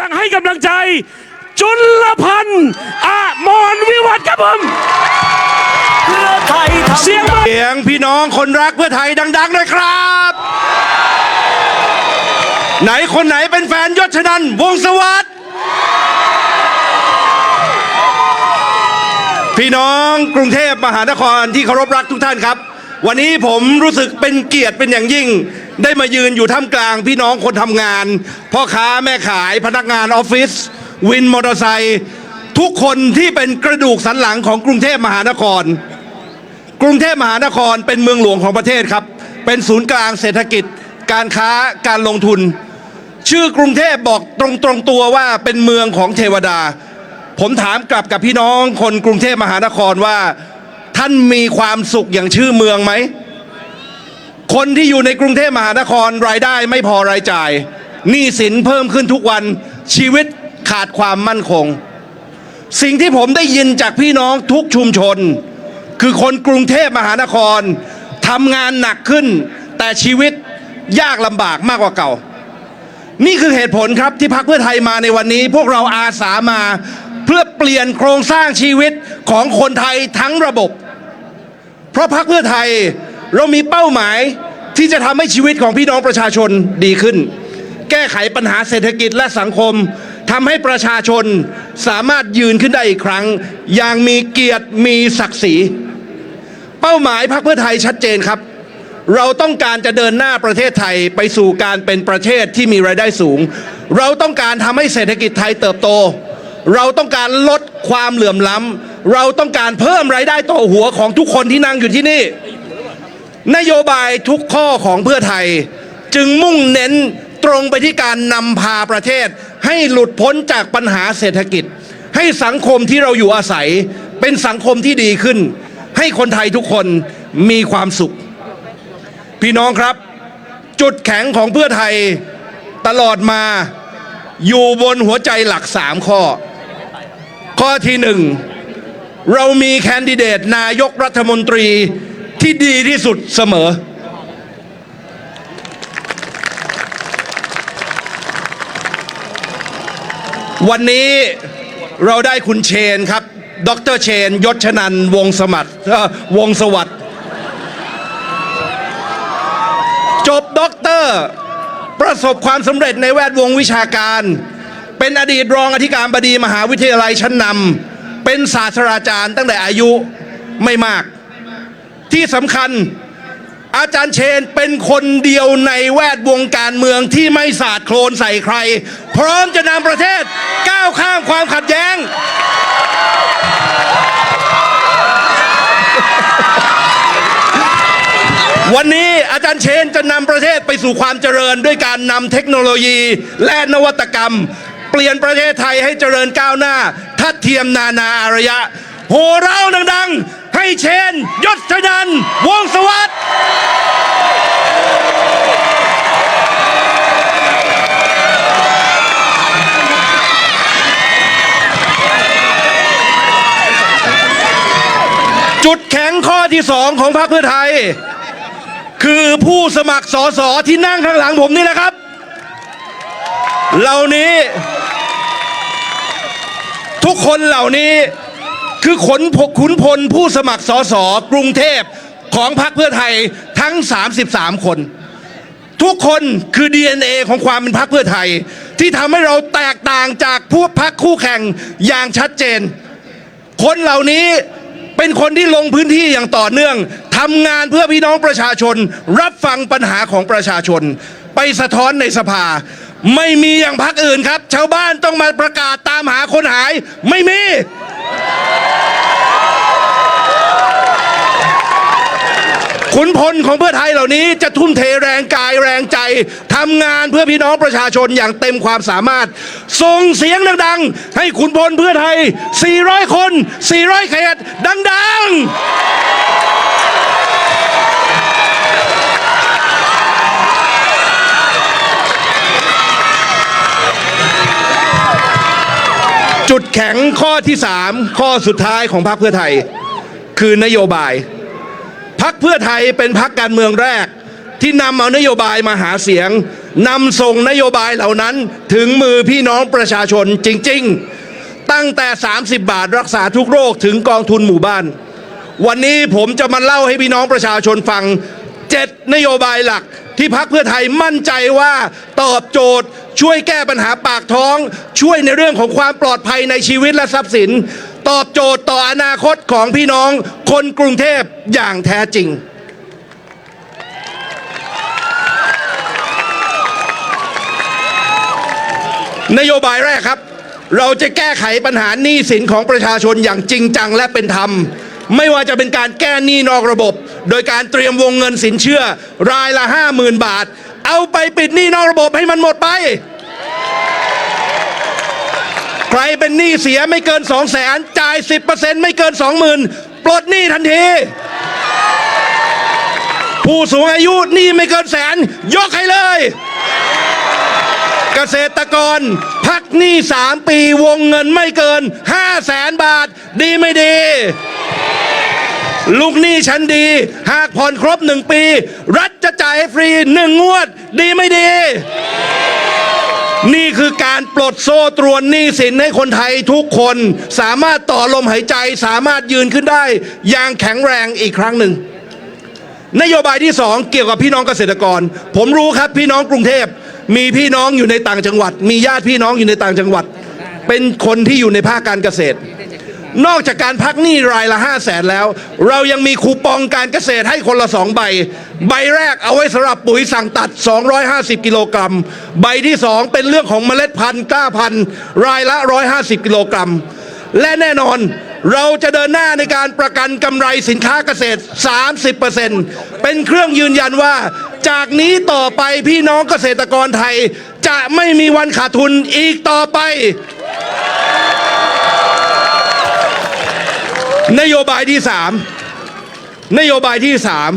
ดังให้กำลังใจ จุลพันธ์อมรวิวัฒน์ครับผมเพื่อไทยเสียงเสียงพี่น้องคนรักเพื่อไทยดังๆหน่อยครับ ไหนคนไหนเป็นแฟนยศชนันวงสวัสดิ์พี่น้องกรุงเทพมหานครที่เคารพรักทุกท่านครับ วันนี้ผมรู้สึกเป็นเกียรติเป็นอย่างยิ่ง ได้มายืนอยู่ท่ามกลางพี่น้องคนทำงาน พ่อค้าแม่ขายพนักงานออฟฟิศวินมอเตอร์ไซค์ทุกคนที่เป็นกระดูกสันหลังของกรุงเทพมหานคร กรุงเทพมหานครเป็นเมืองหลวงของประเทศครับ เป็นศูนย์กลางเศรษฐกิจ การค้าการลงทุน ชื่อกรุงเทพบอกตรงตรงตัวว่าเป็นเมืองของเทวดา ผมถามกลับกับพี่น้องคนกรุงเทพมหานครว่าานมีความสุขอย่างชื่อเมืองไหม คนที่อยู่ในกรุงเทพมหานครรายได้ไม่พอรายจ่ายหนี้สินเพิ่มขึ้นทุกวันชีวิตขาดความมั่นคง สิ่งที่ผมได้ยินจากพี่น้องทุกชุมชน คือคนกรุงเทพมหานครทำงานหนักขึ้น แต่ชีวิตยากลำบากมากกว่าเก่า นี่คือเหตุผลครับที่พรรคเพื่อไทยมาในวันนี้ พวกเราอาสามาเพื่อเปลี่ยนโครงสร้างชีวิตของคนไทยทั้งระบบ เพราะพรรคเพื่อไทยเรามีเป้าหมายที่จะทำให้ชีวิตของพี่น้องประชาชนดีขึ้น แก้ไขปัญหาเศรษฐกิจและสังคมทำให้ประชาชนสามารถยืนขึ้นได้อีกครั้ง อย่างมีเกียรติมีศักดิ์ศรี เป้าหมายพรรคเพื่อไทยชัดเจนครับ เราต้องการจะเดินหน้าประเทศไทยไปสู่การเป็นประเทศที่มีรายได้สูง เราต้องการทำให้เศรษฐกิจไทยเติบโต เราต้องการลดความเหลื่อมล้ำ เราต้องการเพิ่มรายได้ต่อหัวของทุกคนที่นั่งอยู่ที่นี่ นโยบายทุกข้อของเพื่อไทย จึงมุ่งเน้นตรงไปที่การนำพาประเทศ ให้หลุดพ้นจากปัญหาเศรษฐกิจ ให้สังคมที่เราอยู่อาศัย เป็นสังคมที่ดีขึ้น ให้คนไทยทุกคนมีความสุข พี่น้องครับ จุดแข็งของเพื่อไทยตลอดมาอยู่บนหัวใจหลักสามข้อ ข้อที่หนึ่ง เรามีแคนดิเดตนายกรัฐมนตรีที่ดีที่สุดเสมอ วันนี้เราได้คุณเชนครับ ดรเชน ยศชนันวงศ์สมัตวงสวัสด์จบด็อกเตอร์ประสบความสำเร็จในแวดวงวิชาการ เป็นอดีตรองอธิการบดีมหาวิทยาลัยชั้นนำ เป็นศาสตราจารย์ตั้งแต่อายุไม่มาก ที่สำคัญอาจารย์เชนเป็นคนเดียวในแวดวงการเมืองที่ไม่สาดโคลนใส่ใคร พร้อมจะนำประเทศก้าวข้ามความขัดแย้ง วันนี้อาจารย์เชนจะนำประเทศไปสู่ความเจริญด้วยการนำเทคโนโลยีและนวัตกรรม เปลี่ยนประเทศไทยให้เจริญก้าวหน้า ทัดเทียมนานาอารยะ โหเราดังๆ ให้เชนยศนันวงสวัสดิ์จุดแข็งข้อที่สองของพรรคเพื่อไทย คือผู้สมัครสอสอที่นั่งข้างหลังผมนี่นะครับ เหล่านี้ ทุกคนเหล่านี้คือขนขุนพลผู้สมัครสอสอกรุงเทพของพรรคเพื่อไทยทั้ง 33 คน ทุกคนคือ DNA ของความเป็นพรรคเพื่อไทย ที่ทำให้เราแตกต่างจากพวกพรรคคู่แข่งอย่างชัดเจน คนเหล่านี้เป็นคนที่ลงพื้นที่อย่างต่อเนื่องทำงานเพื่อพี่น้องประชาชน รับฟังปัญหาของประชาชน ไปสะท้อนในสภา ไม่มีอย่างพรรคอื่นครับ ชาวบ้านต้องมาประกาศตามหาคนหาย ไม่มี ขุนพลของเพื่อไทยเหล่านี้จะทุ่มเทแรงกายแรงใจทำงานเพื่อพี่น้องประชาชนอย่างเต็มความสามารถ ส่งเสียงดังๆ ให้ขุนพลเพื่อไทย 400 คน 400เขตดัง ๆ จุดแข็งข้อที่3ข้อสุดท้ายของพรรคเพื่อไทย คือนโยบายพักเพื่อไทยเป็นพักการเมืองแรก ที่นำเอานโยบายมาหาเสียงนำส่งนโยบายเหล่านั้นถึงมือพี่น้องประชาชนจริง ๆ ตั้งแต่ 30 บาทรักษาทุกโรคถึงกองทุนหมู่บ้าน วันนี้ผมจะมาเล่าให้พี่น้องประชาชนฟังเจ็ดนโยบายหลัก ที่พักเพื่อไทยมั่นใจว่าตอบโจทย์ ช่วยแก้ปัญหาปากท้อง ช่วยในเรื่องของความปลอดภัยในชีวิตและทรัพย์สิน ตอบโจทย์ต่ออนาคตของพี่น้องคนกรุงเทพอย่างแท้จริงนโยบายแรกครับ เราจะแก้ไขปัญหาหนี้สินของประชาชนอย่างจริงจังและเป็นธรรม ไม่ว่าจะเป็นการแก้หนี้นอกระบบ โดยการเตรียมวงเงินสินเชื่อ รายละ 50,000 บาท เอาไปปิดหนี้นอกระบบให้มันหมดไป ใครเป็นหนี้เสียไม่เกิน 2 0 0แสนจ่าย 10%ไม่เกิน 20,000 ปลดหนี้ทันที ผู้สูงอายุหนี้ไม่เกินแสน ยกให้เลยเกษตรกร พักหนี้ 3 ปีวงเงินไม่เกิน 5 0 0แสนบาท ดีไม่ดี ลูกหนี้ชั้นดี หากผ่อนครบ1ปี รัฐจะจ่ายให้ฟรี1งวด ดีไม่ดี นี่คือการปลดโซ่ตรวนหนี้สินให้คนไทยทุกคนสามารถต่อลมหายใจสามารถยืนขึ้นได้ อย่างแข็งแรงอีกครั้งหนึ่ง นโยบายที่สองเกี่ยวกับพี่น้องเกษตรกร ผมรู้ครับพี่น้องกรุงเทพมีพี่น้องอยู่ในต่างจังหวัด มีญาติพี่น้องอยู่ในต่างจังหวัด เป็นคนที่อยู่ในภาคการเกษตร นอกจากการพักหนี้รายละ5 0 0แสนแล้ว เรายังมีคูปองการเกษตรให้คนละ2ใบ ใบแรกเอาไว้สำหรับปุ๋ยสั่งตัด 250 กิโลกรัม ใบที่2เป็นเรื่องของเมล็ดพันธุ์กล้าพันธุ์รายละ 150 กิโลกรัม และแน่นอนเราจะเดินหน้าในการประกันกำไรสินค้าเกษตร 30%เป็นเครื่องยืนยันว่า จากนี้ต่อไปพี่น้องเกษตรกรไทย จะไม่มีวันขาดทุนอีกต่อไป นโยบายที่สามนโยบายที่สาม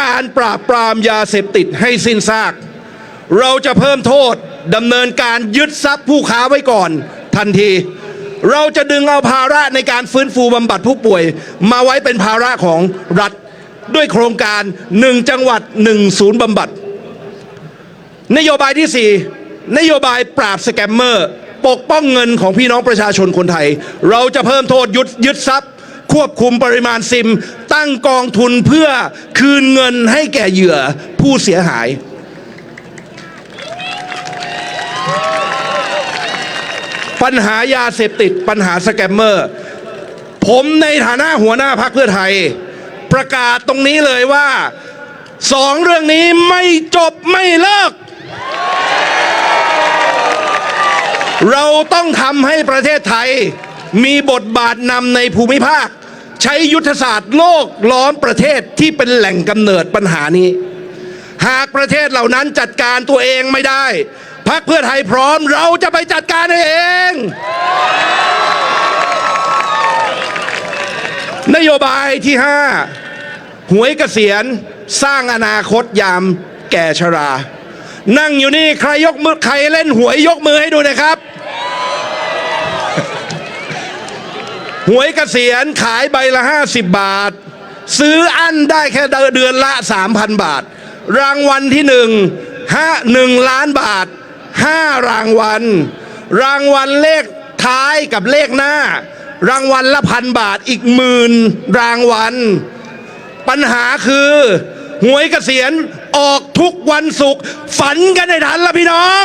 การปราบปรามยาเสพติดให้สิ้นซาก เราจะเพิ่มโทษดำเนินการยึดทรัพย์ผู้ค้าไว้ก่อน ทันที เราจะดึงเอาภาระในการฟื้นฟูบำบัดผู้ป่วย มาไว้เป็นภาระของรัฐด้วยโครงการ 1 จังหวัด 1 ศูนย์บำบัด นโยบายที่ 4 นโยบายปราบสแกมเมอร์ ปกป้องเงินของพี่น้องประชาชนคนไทย เราจะเพิ่มโทษยึดยึดทรัพย์ ควบคุมปริมาณซิม ตั้งกองทุนเพื่อคืนเงินให้แก่เหยื่อผู้เสียหาย ปัญหายาเสพติดปัญหาสแกมเมอร์ ผมในฐานะหัวหน้าพักเพื่อไทย ประกาศตรงนี้เลยว่าสองเรื่องนี้ไม่จบไม่เลิก เราต้องทำให้ประเทศไทยมีบทบาทนำในภูมิภาค ใช้ยุทธศาสตร์โลกล้อมประเทศที่เป็นแหล่งกำเนิดปัญหานี้ หากประเทศเหล่านั้นจัดการตัวเองไม่ได้พักเพื่อไทยพร้อมเราจะไปจัดการเอง นโยบายที่ 5 หวยเกษียณสร้างอนาคตยามแก่ชรา นั่งอยู่นี่ใครยกมือใครเล่นหวยยกมือให้ดูนะครับ หวยเกษียณขายใบละ 50 บาท ซื้ออันได้แค่เดือนละ 3,000 บาท รางวัลที่หนึ่งห้าหนึ่งล้านบาท5รางวัล รางวัลเลขท้ายกับเลขหน้า รางวัลละพันบาทอีกหมื่นรางวัล ปัญหาคือหวยเกษียณออกทุกวันศุกร์ฝันกันให้ทันละพี่น้อง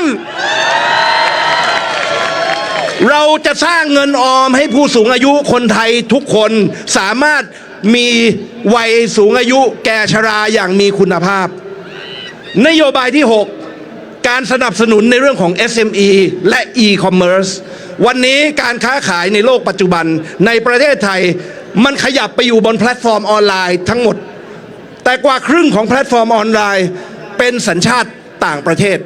เราจะสร้างเงินออมให้ผู้สูงอายุคนไทยทุกคนสามารถมีวัยสูงอายุแก่ชราอย่างมีคุณภาพ นโยบายที่ 6 การสนับสนุนในเรื่องของ SME และ e-commerce วันนี้การค้าขายในโลกปัจจุบันในประเทศไทยมันขยับไปอยู่บนแพลตฟอร์มออนไลน์ทั้งหมด แต่กว่าครึ่งของแพลตฟอร์มออนไลน์ เป็นสัญชาติต่างประเทศ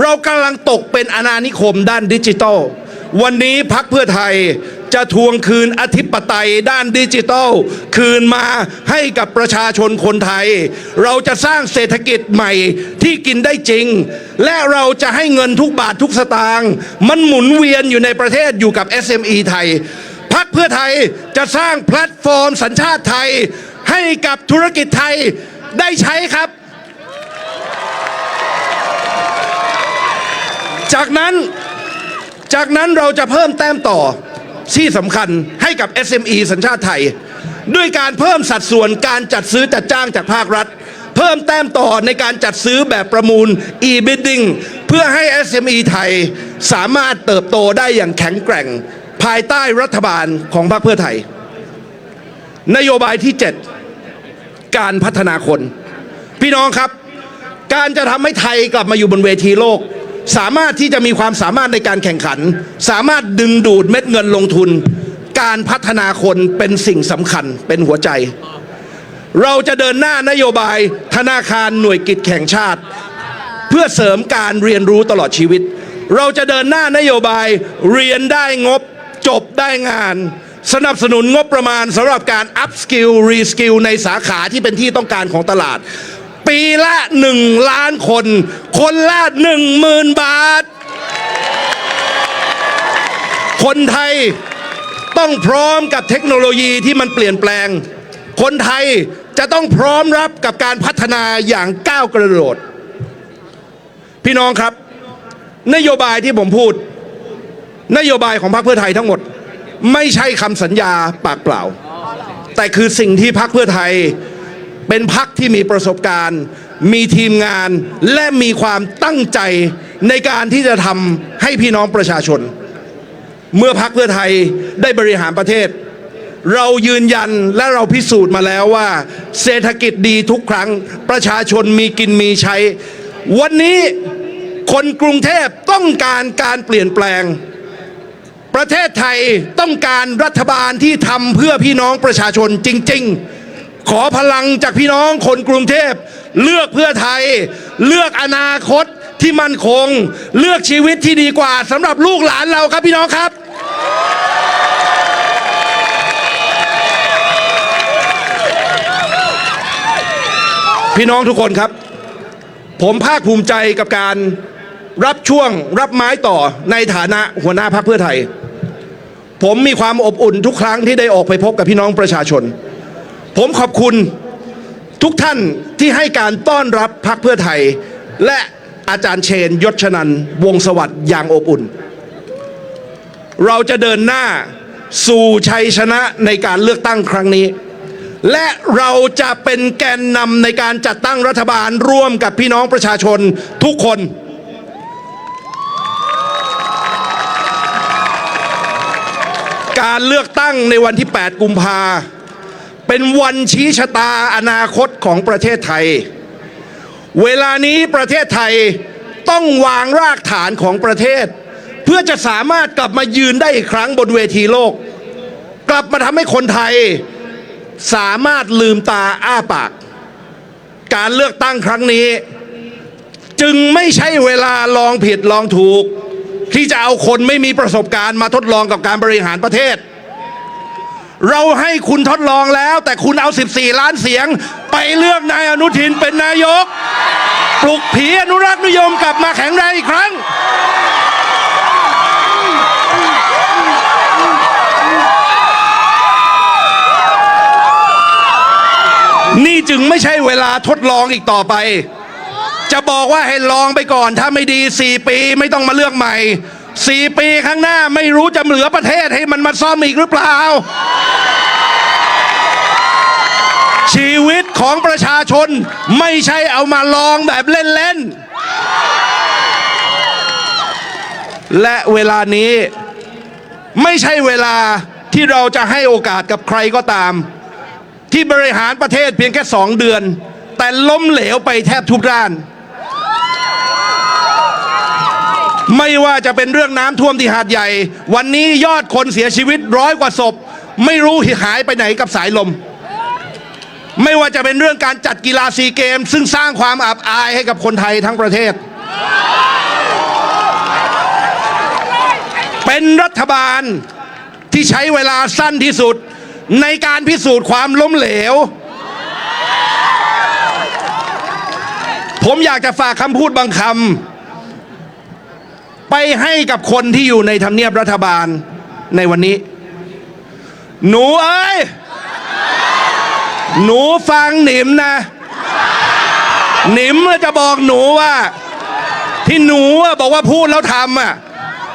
เรากำลังตกเป็นอาณานิคมด้านดิจิทัล วันนี้พักเพื่อไทยจะทวงคืนอธิปไตยด้านดิจิทัล คืนมาให้กับประชาชนคนไทย เราจะสร้างเศรษฐกิจใหม่ที่กินได้จริง และเราจะให้เงินทุกบาททุกสตางค์มันหมุนเวียนอยู่ในประเทศอยู่กับ SME ไทยพักเพื่อไทยจะสร้างแพลตฟอร์มสัญชาติไทย ให้กับธุรกิจไทยได้ใช้ครับ จากนั้น จากนั้นเราจะเพิ่มแต้มต่อที่สำคัญให้กับ SME สัญชาติไทย ด้วยการเพิ่มสัดส่วนการจัดซื้อจัดจ้างจากภาครัฐ เพิ่มแต้มต่อในการจัดซื้อแบบประมูล e-bidding เพื่อให้ SME ไทยสามารถเติบโตได้อย่างแข็งแกร่ง ภายใต้รัฐบาลของพรรคเพื่อไทย นโยบายที่ 7 การพัฒนาคน พี่น้องครับ การจะทำให้ไทยกลับมาอยู่บนเวทีโลก สามารถที่จะมีความสามารถในการแข่งขัน สามารถดึงดูดเม็ดเงินลงทุน การพัฒนาคนเป็นสิ่งสำคัญเป็นหัวใจ เราจะเดินหน้านโยบายธนาคารหน่วยกิจแข่งชาติ เพื่อเสริมการเรียนรู้ตลอดชีวิต เราจะเดินหน้านโยบายเรียนได้งบจบได้งาน สนับสนุนงบประมาณสำหรับการ up skill re skill ในสาขาที่เป็นที่ต้องการของตลาด ปีละหนึ่งล้านคน คนละหนึ่งหมื่นบาท คนไทยต้องพร้อมกับเทคโนโลยีที่มันเปลี่ยนแปลง คนไทยจะต้องพร้อมรับกับการพัฒนาอย่างก้าวกระโดด พี่น้องครับ นโยบายที่ผมพูด นโยบายของพรรคเพื่อไทยทั้งหมด ไม่ใช่คำสัญญาปากเปล่า แต่คือสิ่งที่พรรคเพื่อไทย เป็นพรรคที่มีประสบการณ์ มีทีมงานและมีความตั้งใจในการที่จะทำให้พี่น้องประชาชน เมื่อพรรคเพื่อไทยได้บริหารประเทศ เรายืนยันและเราพิสูจน์มาแล้วว่า เศรษฐกิจดีทุกครั้งประชาชนมีกินมีใช้ วันนี้คนกรุงเทพต้องการการเปลี่ยนแปลง ประเทศไทยต้องการรัฐบาลที่ทำเพื่อพี่น้องประชาชนจริง ๆ ขอพลังจากพี่น้องคนกรุงเทพ เลือกเพื่อไทย เลือกอนาคตที่มั่นคง เลือกชีวิตที่ดีกว่าสำหรับลูกหลานเราครับพี่น้องครับ พี่น้องทุกคนครับ ผมภาคภูมิใจกับการรับช่วงรับไม้ต่อในฐานะหัวหน้าพรรคเพื่อไทย ผมมีความอบอุ่นทุกครั้งที่ได้ออกไปพบกับพี่น้องประชาชน ผมขอบคุณทุกท่านที่ให้การต้อนรับพรรคเพื่อไทย และอาจารย์เชนยศชนันวงสวัสดิ์อย่างอบอุ่น เราจะเดินหน้าสู่ชัยชนะในการเลือกตั้งครั้งนี้ และเราจะเป็นแกนนำในการจัดตั้งรัฐบาลร่วมกับพี่น้องประชาชนทุกคน การเลือกตั้งในวันที่ 8 กุมภา เป็นวันชี้ชะตาอนาคตของประเทศไทย เวลานี้ประเทศไทยต้องวางรากฐานของประเทศ เพื่อจะสามารถกลับมายืนได้อีกครั้งบนเวทีโลก กลับมาทำให้คนไทยสามารถลืมตาอ้าปาก การเลือกตั้งครั้งนี้ จึงไม่ใช่เวลาลองผิดลองถูก ที่จะเอาคนไม่มีประสบการณ์มาทดลองกับการบริหารประเทศ เราให้คุณทดลองแล้ว แต่คุณเอา 14 ล้านเสียง ไปเลือกนายอนุทินเป็นนายก ปลุกผีอนุรักษ์นิยมกลับมาแข็งแรงอีกครั้ง นี่จึงไม่ใช่เวลาทดลองอีกต่อไป จะบอกว่าให้ลองไปก่อนถ้าไม่ดี 4 ปีไม่ต้องมาเลือกใหม่ 4ปีข้างหน้าไม่รู้จะเหลือประเทศให้มันมาซ่อมอีกหรือเปล่า ชีวิตของประชาชนไม่ใช่เอามาลองแบบเล่น ๆ และเวลานี้ไม่ใช่เวลาที่เราจะให้โอกาสกับใครก็ตาม ที่บริหารประเทศเพียงแค่สองเดือน แต่ล้มเหลวไปแทบทุกด้าน ไม่ว่าจะเป็นเรื่องน้ำท่วมที่หาดใหญ่ วันนี้ยอดคนเสียชีวิตร้อยกว่าศพ ไม่รู้หายไปไหนกับสายลม ไม่ว่าจะเป็นเรื่องการจัดกีฬาซีเกม ซึ่งสร้างความอับอายให้กับคนไทยทั้งประเทศ เป็นรัฐบาลที่ใช้เวลาสั้นที่สุด ในการพิสูจน์ความล้มเหลว ผมอยากจะฝากคำพูดบางคำ ไปให้กับคนที่อยู่ในทำเนียบรัฐบาลในวันนี้ หนูเอ้ย หนูฟังหนิมนะ หนิมจะบอกหนูว่า ที่หนูบอกว่าพูดแล้วทำอะ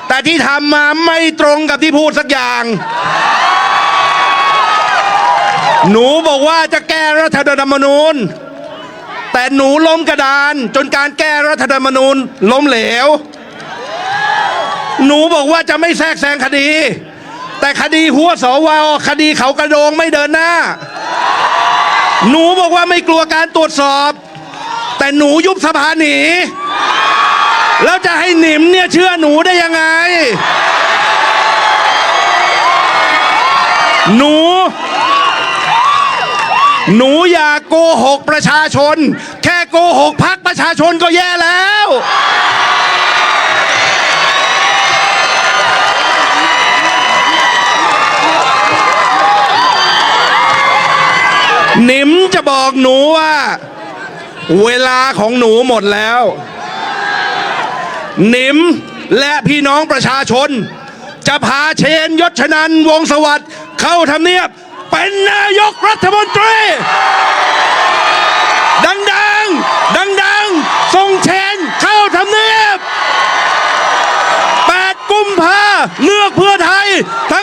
แต่ที่ทำมาไม่ตรงกับที่พูดสักอย่าง หนูบอกว่าจะแก้รัฐธรรมนูญ แต่หนูล้มกระดานจนการแก้รัฐธรรมนูญล้มเหลว หนูบอกว่าจะไม่แทรกแซงคดี แต่คดีหัวสวคดีเขากระโดงไม่เดินหน้า หนูบอกว่าไม่กลัวการตรวจสอบ แต่หนูยุบสภาหนีแล้วจะให้หนิมเนี่ยเชื่อหนูได้ยังไง หนู หนูอย่าโกหกประชาชน แค่โกหกพักประชาชนก็แย่แล้ว หนิมจะบอกหนูว่า เวลาของหนูหมดแล้ว หนิมและพี่น้องประชาชน จะพาเชนยศชนันวงศ์สวัสดิ์เข้าทำเนียบ เป็นนายกรัฐมนตรี ดังๆดังๆส่งเชนเข้าทำเนียบ 8 กุมภาเลือกเพื่อไทยถ้า